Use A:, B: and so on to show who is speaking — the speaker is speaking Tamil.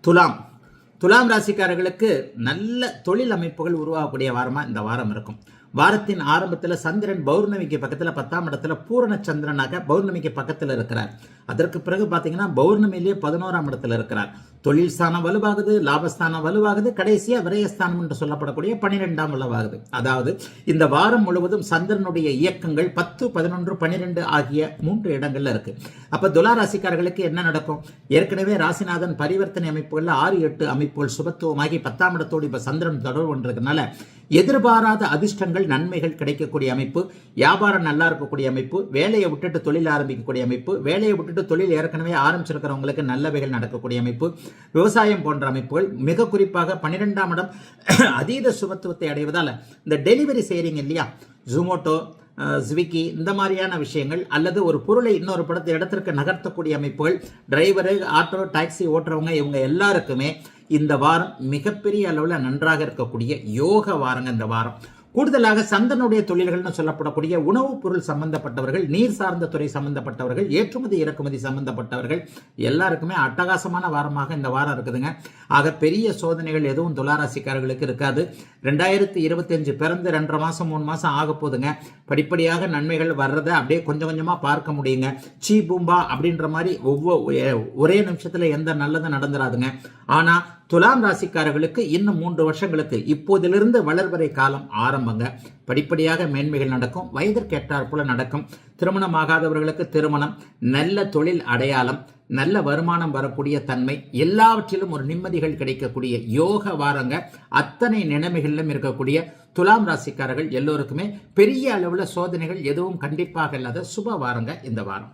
A: துலாம். துலாம் ராசிக்காரர்களுக்கு நல்ல தொழில் அமைப்புகள் உருவாகக்கூடிய வாரமாக இந்த வாரம் இருக்கும். வாரத்தின் ஆரம்பத்தில் சந்திரன் பௌர்ணமிக்கு பக்கத்தில் பத்தாம் இடத்துல பூரண சந்திரனாக பௌர்ணமிக்கு பக்கத்தில் இருக்கிறார். அதற்கு பிறகு பார்த்தீங்கன்னா பௌர்ணமியிலேயே பதினோராம் இடத்துல இருக்கிறார். தொழில் ஸ்தானம் வலுவாகுது லாபஸ்தானம் வலுவாகுது கடைசியாக விரயஸ்தானம் என்று சொல்லப்படக்கூடிய பன்னிரெண்டாம் வலுவாகுது அதாவது இந்த வாரம் முழுவதும் சந்திரனுடைய இயக்கங்கள் பத்து பதினொன்று பன்னிரெண்டு ஆகிய மூன்று இடங்கள்ல இருக்கு. அப்போ துலா ராசிக்காரர்களுக்கு என்ன நடக்கும்? ஏற்கனவே ராசிநாதன் பரிவர்த்தனை அமைப்புகளில் ஆறு எட்டு அமைப்புகள் சுபத்துவமாகி பத்தாம் இடத்தோடு இப்போ சந்திரன் தொடர்பு கொண்டிருக்கனால எதிர்பாராத அதிர்ஷ்டங்கள் நன்மைகள் கிடைக்கக்கூடிய அமைப்பு வியாபாரம் நல்லா இருக்கக்கூடிய அமைப்பு வேலையை விட்டுட்டு தொழில் ஆரம்பிக்கக்கூடிய அமைப்பு வேலையை விட்டுட்டு தொழில் ஏற்கனவே ஆரம்பிச்சிருக்கிறவங்களுக்கு நல்லவைகள் நடக்கக்கூடிய அமைப்பு விவசாயம் போன்ற அமைப்புகள். மிக குறிப்பாக பன்னிரெண்டாம் இடம் அதீத சுபத்துவத்தை அடைவதால் இந்த டெலிவரி செய்கிறீங்க இல்லையா? ஜுமோட்டோ ஸ்விக்கி இந்த மாதிரியான விஷயங்கள் அல்லது ஒரு பொருளை இன்னொரு படத்தை இடத்திற்கு நகர்த்தக்கூடிய அமைப்புகள் டிரைவரு ஆட்டோ டாக்ஸி ஓட்டுறவங்க இவங்க எல்லாருக்குமே இந்த வாரம் மிகப்பெரிய அளவில் நன்றாக இருக்கக்கூடிய யோக வாரங்க இந்த வாரம். கூடுதலாக சந்தனுடைய தொழில்கள்னு சொல்லப்படக்கூடிய உணவுப் பொருள் சம்பந்தப்பட்டவர்கள் நீர் சார்ந்த துறை சம்பந்தப்பட்டவர்கள் ஏற்றுமதி இறக்குமதி சம்பந்தப்பட்டவர்கள் எல்லாருக்குமே அட்டகாசமான வாரமாக இந்த வாரம் இருக்குதுங்க. ஆக பெரிய சோதனைகள் எதுவும் துளாராசிக்காரர்களுக்கு இருக்காது. ரெண்டாயிரத்தி இருபத்தஞ்சு பிறந்து ரெண்டரை மாதம் மூணு மாதம் ஆக போதுங்க. படிப்படியாக நன்மைகள் வர்றதை அப்படியே கொஞ்சம் கொஞ்சமாக பார்க்க முடியுங்க. சீ பூம்பா அப்படின்ற மாதிரி ஒவ்வொரு ஒரே நிமிஷத்தில் எந்த நல்லதும் நடந்துராதுங்க. ஆனால் துலாம் ராசிக்காரர்களுக்கு இன்னும் மூன்று வருஷங்களுக்கு இப்போதிலிருந்து வளர்வரை காலம் ஆரம்பங்க. படிப்படியாக மேன்மைகள் நடக்கும் வயதிற்கேற்றாற் போல நடக்கும். திருமணம் ஆகாதவர்களுக்கு திருமணம் நல்ல தொழில் அடையாளம் நல்ல வருமானம் வரக்கூடிய தன்மை எல்லாவற்றிலும் ஒரு நிம்மதிகள் கிடைக்கக்கூடிய யோக வாரங்க. அத்தனை நிலைமைகளிலும் இருக்கக்கூடிய துலாம் ராசிக்காரர்கள் எல்லோருக்குமே பெரிய அளவில் சோதனைகள் எதுவும் கண்டிப்பாக இல்லாத சுப வாரங்க இந்த வாரம்.